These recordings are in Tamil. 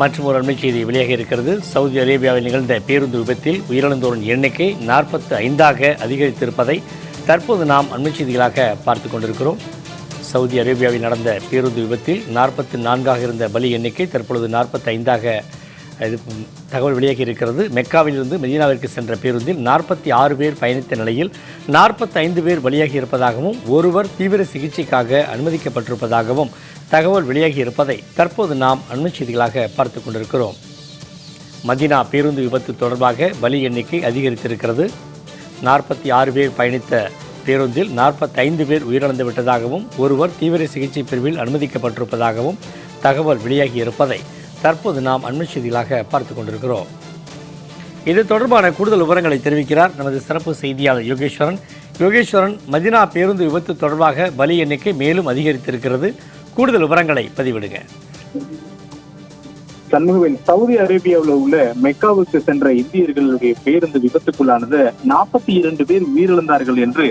மற்றும் ஒரு அண்மை செய்தி வெளியாக இருக்கிறது. சவுதி அரேபியாவில் நிகழ்ந்த பேருந்து விபத்தில் உயிரிழந்தோரின் எண்ணிக்கை நாற்பத்து ஐந்தாக அதிகரித்திருப்பதை தற்போது நாம் அண்மை செய்திகளாக பார்த்து கொண்டிருக்கிறோம். சவுதி அரேபியாவில் நடந்த பேருந்து விபத்தில் நாற்பத்தி நான்காக இருந்த பலி எண்ணிக்கை தற்பொழுது நாற்பத்தி ஐந்தாக இது தகவல் வெளியாகி இருக்கிறது. மெக்காவிலிருந்து மெதீனாவிற்கு சென்ற பேருந்தில் நாற்பத்தி ஆறு பேர் பயணித்த நிலையில் நாற்பத்தி ஐந்து பேர் பலியாகி இருப்பதாகவும் ஒருவர் தீவிர சிகிச்சைக்காக அனுமதிக்கப்பட்டிருப்பதாகவும் தகவல் வெளியாகி இருப்பதை தற்போது நாம் அண்மை செய்திகளாக பார்த்து கொண்டிருக்கிறோம். மதினா பேருந்து விபத்து தொடர்பாக பலி எண்ணிக்கை அதிகரித்திருக்கிறது. நாற்பத்தி ஆறு பேர் பயணித்த பேருந்தில் நாற்பத்தைந்து பேர் உயிரிழந்து விட்டதாகவும் ஒருவர் தீவிர சிகிச்சை பிரிவில் அனுமதிக்கப்பட்டிருப்பதாகவும் தகவல் வெளியாகி இருப்பதை தற்போது நாம் அண்மை செய்திகளாக பார்த்து கொண்டிருக்கிறோம். இது தொடர்பான கூடுதல் விவரங்களை தெரிவிக்கிறார் நமது சிறப்பு செய்தியாளர் யோகேஸ்வரன். யோகேஸ்வரன் மதினா பேருந்து விபத்து தொடர்பாக பலி எண்ணிக்கை மேலும் அதிகரித்திருக்கிறது. கூடுதல் விவரங்களை பதிவிடுங்க. சண்முகவேல் சவுதி அரேபியாவில் உள்ள மெக்காவுக்கு சென்ற இந்தியர்களுடைய பேருந்து விபத்துக்குள்ளானது நாற்பத்தி இரண்டு பேர் உயிரிழந்தார்கள் என்று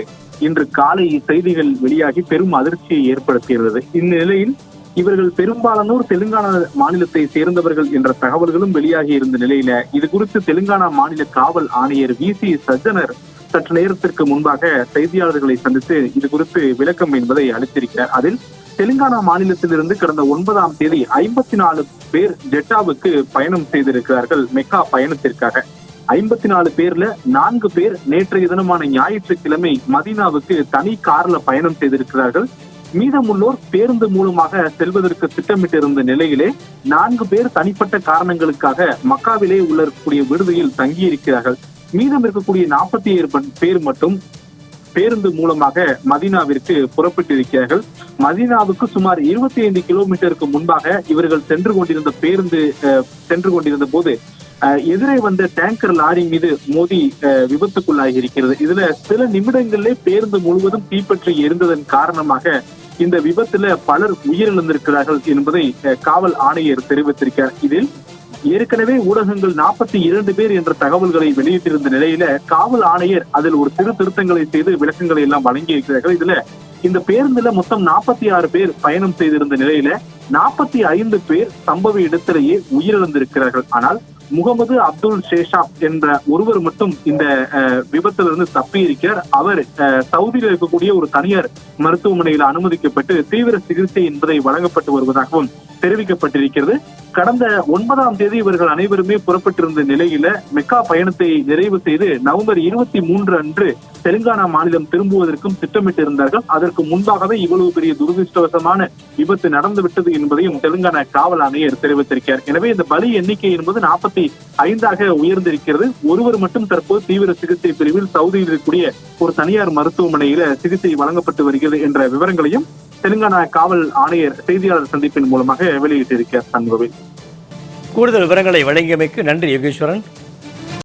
இன்று காலை செய்திகள் வெளியாகி பெரும் அதிர்ச்சியை ஏற்படுத்தியுள்ளது. இந்நிலையில் இவர்கள் பெரும்பாலானோர் தெலுங்கானா மாநிலத்தை சேர்ந்தவர்கள் என்ற தகவல்களும் வெளியாகி இருந்த நிலையில இது குறித்து தெலுங்கானா மாநில காவல் ஆணையர் வி சி சஜ்ஜனர் சற்று நேரத்திற்கு முன்பாக செய்தியாளர்களை சந்தித்து இது குறித்து விளக்கம் என்பதை அளித்திருக்கிறார். அதில் தெலுங்கானா மாநிலத்திலிருந்து கடந்த ஒன்பதாம் தேதி ஐம்பத்தி நாலு பேர் ஜெட்டாவுக்கு பயணம் செய்திருக்கிறார்கள். மெக்கா பயணத்திற்காக. ஐம்பத்தி நாலு பேர்ல நான்கு பேர் நேற்றைய தினமான ஞாயிற்றுக்கிழமை மதீனாவுக்கு தனி கார்ல பயணம் செய்திருக்கிறார்கள். மீதமுள்ளோர் பேருந்து மூலமாக செல்வதற்கு திட்டமிட்டிருந்த நிலையிலே நான்கு பேர் தனிப்பட்ட காரணங்களுக்காக மக்காவிலே உள்ளக்கூடிய விடுதியில் தங்கியிருக்கிறார்கள். மீதம் இருக்கக்கூடிய நாற்பத்தி ஏழு பேர் மட்டும் பேருந்து மூலமாக மதீனாவிற்கு புறப்பட்டிருக்கிறார்கள். மதீனாவுக்கு சுமார் இருபத்தி ஐந்து கிலோமீட்டருக்கு முன்பாக இவர்கள் சென்று கொண்டிருந்த பேருந்து அஹ், சென்று கொண்டிருந்த போது எதிரே வந்த டேங்கர் லாரி மீது மோதி அஹ், விபத்துக்குள்ளாகி இருக்கிறது இதுல சில நிமிடங்களிலே பேருந்து முழுவதும் தீப்பற்றி எரிந்ததன் காரணமாக இந்த விபத்துல பலர் உயிரிழந்திருக்கிறார்கள் என்பதை காவல் ஆணையர் தெரிவித்திருக்கிறார். இதில் ஏற்கனவே ஊடகங்கள் நாற்பத்தி இரண்டு பேர் என்ற தகவல்களை வெளியிட்டிருந்த நிலையில காவல் ஆணையர் அதில் ஒரு சிறு திருத்தங்களை செய்து விளக்கங்களை எல்லாம் வழங்கி இருக்கிறார்கள் இதுல இந்த பேருந்துல மொத்தம் நாற்பத்தி ஆறு பேர் பயணம் செய்திருந்த நிலையில நாற்பத்தி ஐந்து பேர் சம்பவ இடத்திலேயே உயிரிழந்திருக்கிறார்கள். ஆனால் முகமது அப்துல் ஷேஷாப் என்ற ஒருவர் மட்டும் இந்த அஹ், விபத்திலிருந்து தப்பி இருக்கிறார் அவர் அஹ், சவுதியில் இருக்கக்கூடிய ஒரு தனியார் மருத்துவமனையில் அனுமதிக்கப்பட்டு தீவிர சிகிச்சை என்பதை வழங்கப்பட்டு வருவதாகவும் தெரிவிக்கப்பட்டிருக்கிறது. கடந்த ஒன்பதாம் தேதி இவர்கள் அனைவருமே புறப்பட்டிருந்த நிலையில மெக்கா பயணத்தை நிறைவு செய்து நவம்பர் இருபத்தி மூன்று அன்று தெலுங்கானா மாநிலம் திரும்புவதற்கும் திட்டமிட்டிருந்தார்கள். அதற்கு முன்பாகவே இவ்வளவு பெரிய துரதிருஷ்டவசமான விபத்து நடந்துவிட்டது என்பதையும் தெலுங்கானா காவல் ஆணையர் தெரிவித்திருக்கிறார். எனவே இந்த பலி எண்ணிக்கை என்பது நாற்பத்தி ஐந்தாக உயர்ந்திருக்கிறது. ஒருவர் மட்டும் தற்போது தீவிர சிகிச்சை பிரிவில் சவுதியில் இருக்கக்கூடிய ஒரு தனியார் மருத்துவமனையில சிகிச்சை வழங்கப்பட்டு வருகிறது என்ற விவரங்களையும் தெலுங்கானா காவல் ஆணையர் செய்தியாளர் சந்திப்பின் மூலமாக வெளியிட்டிருக்கிறார் சண்முகவேல் கூடுதல் விவரங்களை வழங்கியமைக்கு நன்றி யோகேஸ்வரன்.